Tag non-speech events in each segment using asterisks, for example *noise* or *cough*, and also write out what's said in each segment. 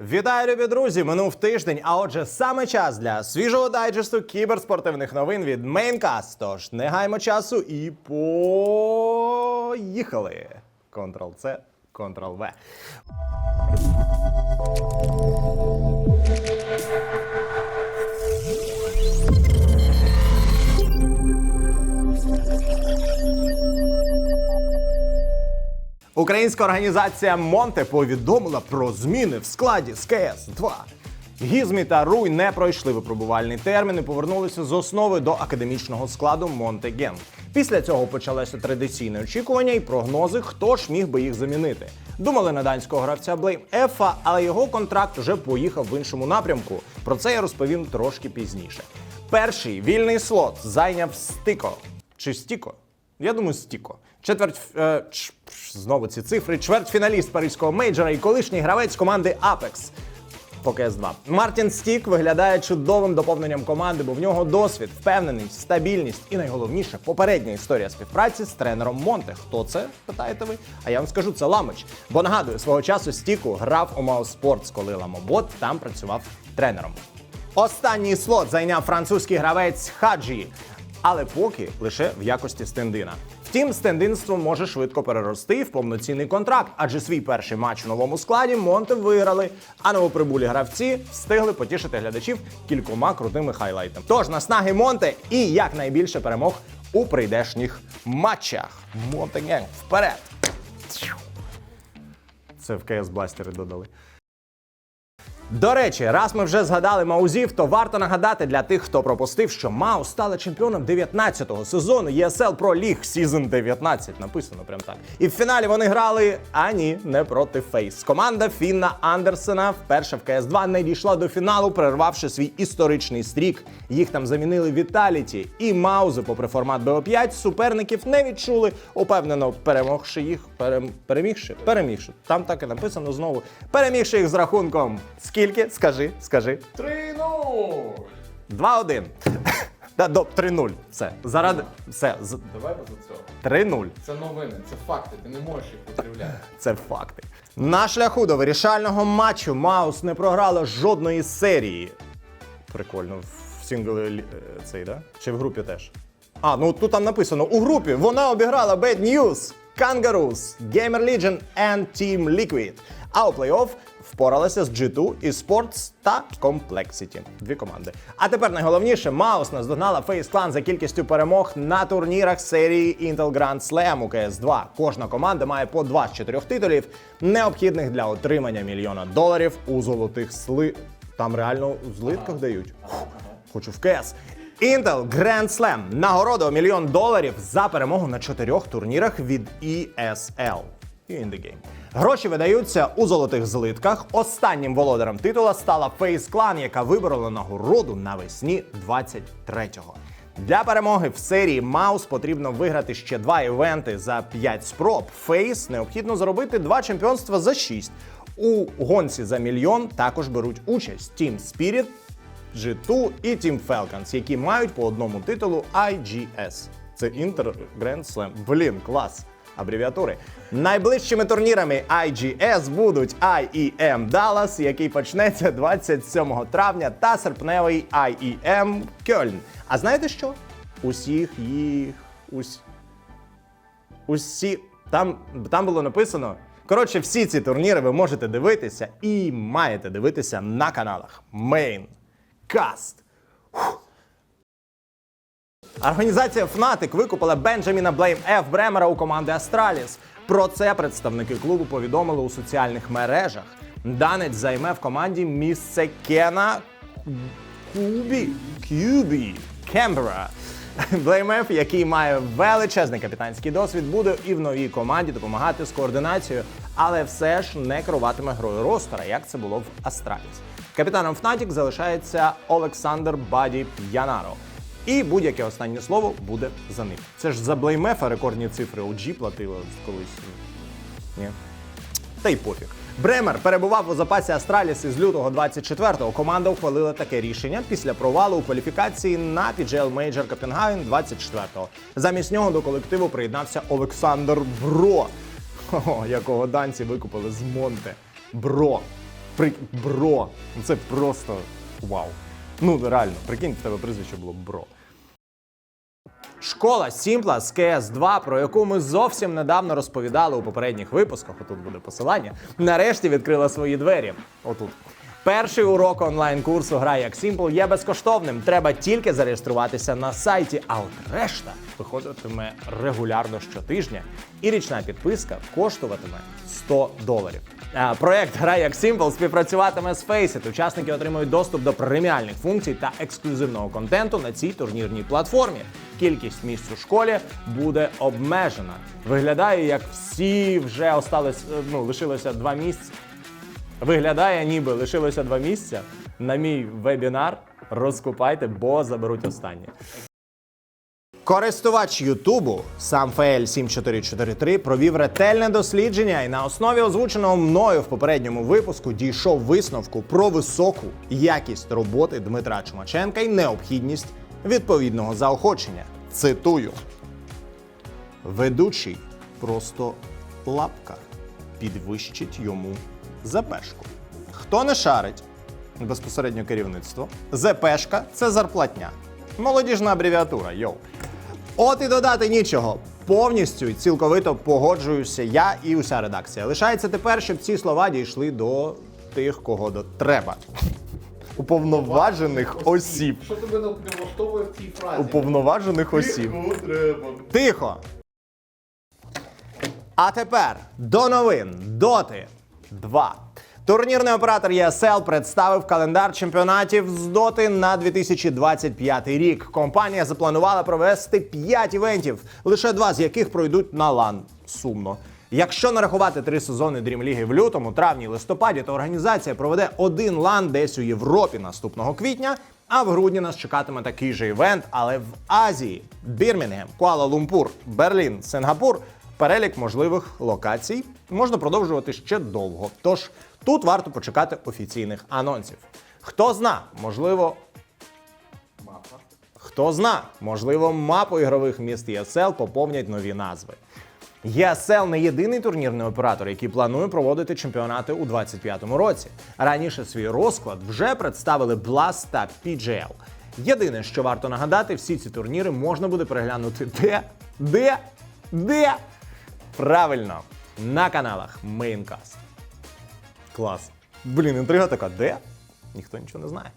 Вітаю, любі друзі! Минув тиждень, а отже, саме час для свіжого дайджесту кіберспортивних новин від Maincast. Тож не гаймо часу і поїхали. Ctrl-C, Ctrl-V. Українська організація Монте повідомила про зміни в складі з КС 2 Гізмі та Руй не пройшли випробувальний термін і повернулися з основи до академічного складу Монте Ген. Після цього почалося традиційне очікування і прогнози, хто ж міг би їх замінити. Думали на данського гравця Блейм Ефа, але його контракт вже поїхав в іншому напрямку. Про це я розповім трошки пізніше. Перший вільний слот зайняв Стико чи Стіко. Я думаю, Стіко. Четверть е, ч- знову ці цифри. Чвертьфіналіст паризького мейджора і колишній гравець команди Apex по КС2. Мартін Стік виглядає чудовим доповненням команди, бо в нього досвід, впевненість, стабільність і найголовніше попередня історія співпраці з тренером Монте. Хто це? Питаєте ви? А я вам скажу, це Ламич. Бо нагадую, свого часу Стіку грав у Маус Sports, коли Ламобот там працював тренером. Останній слот зайняв французький гравець Хаджі, але поки лише в якості стендина. Втім, стендинство може швидко перерости в повноцінний контракт, адже свій перший матч у новому складі Монте виграли, а новоприбулі гравці встигли потішити глядачів кількома крутими хайлайтами. Тож наснаги Монте і якнайбільше перемог у прийдешніх матчах. Монте Генг, вперед! Це в КС Бластери додали. До речі, раз ми вже згадали Маузів, то варто нагадати для тих, хто пропустив, що Маус стала чемпіоном 19-го сезону ESL Pro League Season 19. Написано прям так. І в фіналі вони грали, а ні, не проти Фейс. Команда Фінна Андерсена вперше в КС2 не дійшла до фіналу, перервавши свій історичний стрік. Їх там замінили Віталіті і Маузи, попри формат БО5, суперників не відчули, упевнено перемогши їх, перем... перемігши, перемігши. Там так і написано знову. Перемігши їх з рахунком. Скільки? Скажи, скажи. 3-0! 2-1. *laughs* Да, до 3-0. Все. Заради. Все. з- Давай без цього. 3-0. Це новини, це факти, ти не можеш їх викривляти. *laughs* Це факти. На шляху до вирішального матчу Маус не програла жодної серії. Прикольно, в сінглі е, цей, да? Чи в групі теж? А, ну тут там написано: у групі вона обіграла Bad News, Kangaroos, Gamer Legion and Team Liquid. А у плей-офф впоралася з G2, eSports та Complexity. Дві команди. А тепер найголовніше, Маус наздогнала Clan за кількістю перемог на турнірах серії Intel Grand Slam у CS2. Кожна команда має по два з чотирьох титулів, необхідних для отримання мільйона доларів у золотих сли. Там реально у злитках дають. Хочу в КС. Intel Grand Slam. Нагорода у мільйон доларів за перемогу на чотирьох турнірах від ESL. І in the game. Гроші видаються у золотих злитках. Останнім володарем титула стала Face Clan, яка виборола нагороду навесні 23-го. Для перемоги в серії Маус потрібно виграти ще два івенти за 5 спроб. Фейс необхідно зробити два чемпіонства за 6. У гонці за мільйон також беруть участь Team Spirit, G2 і Team Falcons, які мають по одному титулу IGS. Це Inter Grand Slam. Блін, клас. Абревіатури. Найближчими турнірами IGS будуть IEM Dallas, який почнеться 27 травня, та серпневий IEM Кьольн. А знаєте що? Усіх їх. Ус... Усі. Там, там було написано. Коротше, всі ці турніри ви можете дивитися і маєте дивитися на каналах Main Cast. Організація Fnatic викупила Бенджаміна Блейм Ф. Бремера у команди Астраліс. Про це представники клубу повідомили у соціальних мережах. Данець займе в команді місце Кена Кубі Кюбі Кембера. Блеймеф, який має величезний капітанський досвід, буде і в новій команді допомагати з координацією, але все ж не керуватиме грою ростера, як це було в Астраліс. Капітаном Fnatic залишається Олександр Баді П'янаро. І будь-яке останнє слово буде за ним. Це ж за Блеймефа рекордні цифри OG платили колись. Ні. Та й пофіг. Бремер перебував у запасі Астраліс із лютого 24-го. Команда ухвалила таке рішення після провалу у кваліфікації на PGL Major Копенгаген 24-го. Замість нього до колективу приєднався Олександр Бро, Хо-хо, якого данці викупили з Монте. Бро. При... Бро. Це просто вау. Ну, реально, прикинь, в тебе прізвище було бро. Школа Сімпла з КС 2, про яку ми зовсім недавно розповідали у попередніх випусках. Отут буде посилання. Нарешті відкрила свої двері. Отут. Перший урок онлайн-курсу Грай як Сімпл є безкоштовним. Треба тільки зареєструватися на сайті, а от решта виходитиме регулярно щотижня, і річна підписка коштуватиме 100 доларів. Проект Грай як Сімпл співпрацюватиме з Faceit. Учасники отримують доступ до преміальних функцій та ексклюзивного контенту на цій турнірній платформі. Кількість місць у школі буде обмежена. Виглядає, як всі вже остались, е, ну, лишилося два місця. Виглядає, ніби лишилося два місця. На мій вебінар розкупайте, бо заберуть останнє. Користувач Ютубу SamFL 7443 провів ретельне дослідження і на основі озвученого мною в попередньому випуску дійшов висновку про високу якість роботи Дмитра Чумаченка і необхідність відповідного заохочення. Цитую: ведучий просто лапка підвищить йому ЗПшку. Хто не шарить безпосередньо керівництво, ЗПшка це зарплатня. Молодіжна абревіатура, йоу. От і додати нічого. Повністю і цілковито погоджуюся я і уся редакція. Лишається тепер, щоб ці слова дійшли до тих, кого до треба. Уповноважених осіб. Що тебе не влаштовує в цій фразі? Уповноважених осіб. Треба? Тихо. А тепер до новин Доти 2. Турнірний оператор ESL представив календар чемпіонатів з Доти на 2025 рік. Компанія запланувала провести 5 івентів, лише два з яких пройдуть на лан. Сумно. Якщо нарахувати три сезони Дрімліги в лютому, травні, листопаді, то організація проведе один лан десь у Європі наступного квітня. А в грудні нас чекатиме такий же івент, але в Азії: Бірмінгем, Куала-Лумпур, Берлін, Сингапур. Перелік можливих локацій можна продовжувати ще довго. Тож тут варто почекати офіційних анонсів. Хто зна, можливо, Мапа. Хто зна, можливо, мапу ігрових міст ESL поповнять нові назви. ESL не єдиний турнірний оператор, який планує проводити чемпіонати у 2025 році. Раніше свій розклад вже представили Blast та PGL. Єдине, що варто нагадати, всі ці турніри можна буде переглянути де? Де? Де? Правильно, на каналах Maincast. Клас. Блін, інтрига така, де? Ніхто нічого не знає.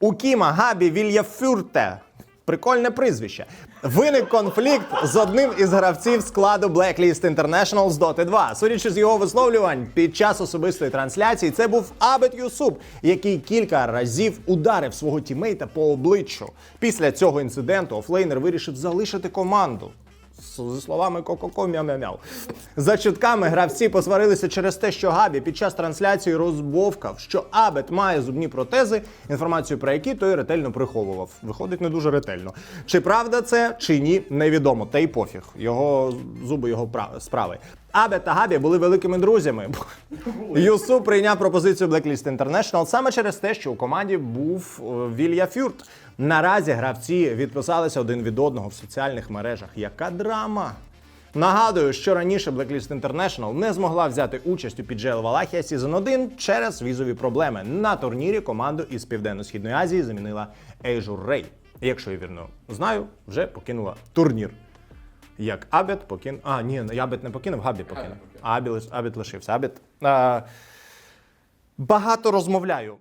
У Кіма Габі Вільяфюрте. Прикольне прізвище. Виник конфлікт з одним із гравців складу Blacklist International з Dota 2. Судячи з його висловлювань, під час особистої трансляції це був Абет Юсуп, який кілька разів ударив свого тімейта по обличчю. Після цього інциденту офлейнер вирішив залишити команду. Зі словами ко-ко-ко мяу-мяу. За чутками гравці посварилися через те, що Габі під час трансляції розбовкав, що Абет має зубні протези, інформацію про які той ретельно приховував. Виходить не дуже ретельно. Чи правда це, чи ні, невідомо. Та й пофіг. Його зуби його прав- справи. Абет та Габі були великими друзями. Юсу прийняв пропозицію Blacklist International саме через те, що у команді був е, Вілья Фюрт. Наразі гравці відписалися один від одного в соціальних мережах. Яка драма? Нагадую, що раніше Blacklist International не змогла взяти участь у PGL Валахія Season 1 через візові проблеми. На турнірі команду із Південно-Східної Азії замінила Ейжур Рей. Якщо я вірно знаю, вже покинула турнір. Як Абет покинув. А, ні, Абет не покинув, Габі покинув. Абі, Абет лишився. Абет. А, багато розмовляю.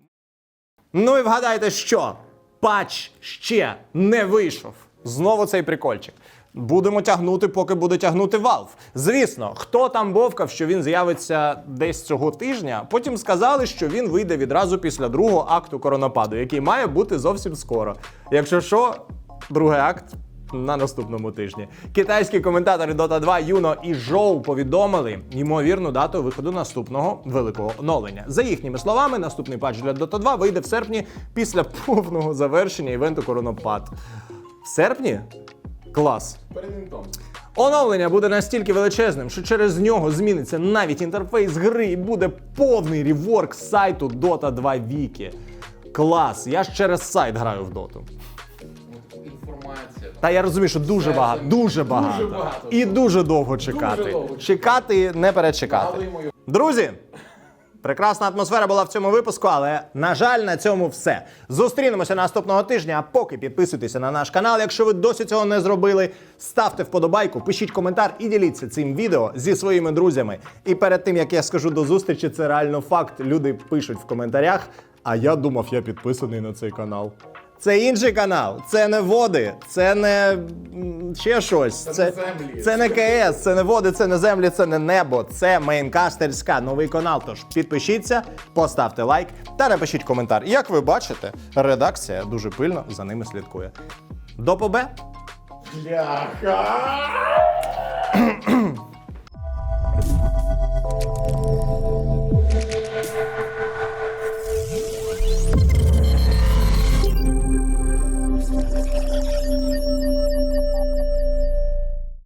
Ну і вгадайте, що патч ще не вийшов. Знову цей прикольчик. Будемо тягнути, поки буде тягнути Valve. Звісно, хто там бовкав, що він з'явиться десь цього тижня. Потім сказали, що він вийде відразу після другого акту коронападу, який має бути зовсім скоро. Якщо що, другий акт на наступному тижні. Китайські коментатори Dota 2 Юно і Жоу повідомили ймовірну дату виходу наступного великого оновлення. За їхніми словами, наступний патч для Dota 2 вийде в серпні після повного завершення івенту Коронапад. В серпні? Клас. Перед інтом. Оновлення буде настільки величезним, що через нього зміниться навіть інтерфейс гри і буде повний реворк сайту Dota 2 Wiki. Клас, я ж через сайт граю в доту. Та я розумію, що дуже Це багато, дуже багато. багато. І дуже довго чекати. довго. Чекати не перечекати. Друзі, Прекрасна атмосфера була в цьому випуску, але на жаль, на цьому все. Зустрінемося наступного тижня. А поки підписуйтеся на наш канал. Якщо ви досі цього не зробили, ставте вподобайку, пишіть коментар і діліться цим відео зі своїми друзями. І перед тим як я скажу до зустрічі, це реально факт. Люди пишуть в коментарях. А я думав, я підписаний на цей канал. Це інший канал, це не води, це не ще щось. Це, не землі. це не КС, це не води, це не землі, це не небо. Це мейнкастерська, новий канал. Тож підпишіться, поставте лайк та напишіть коментар. Як ви бачите, редакція дуже пильно за ними слідкує. До побе! Бляха!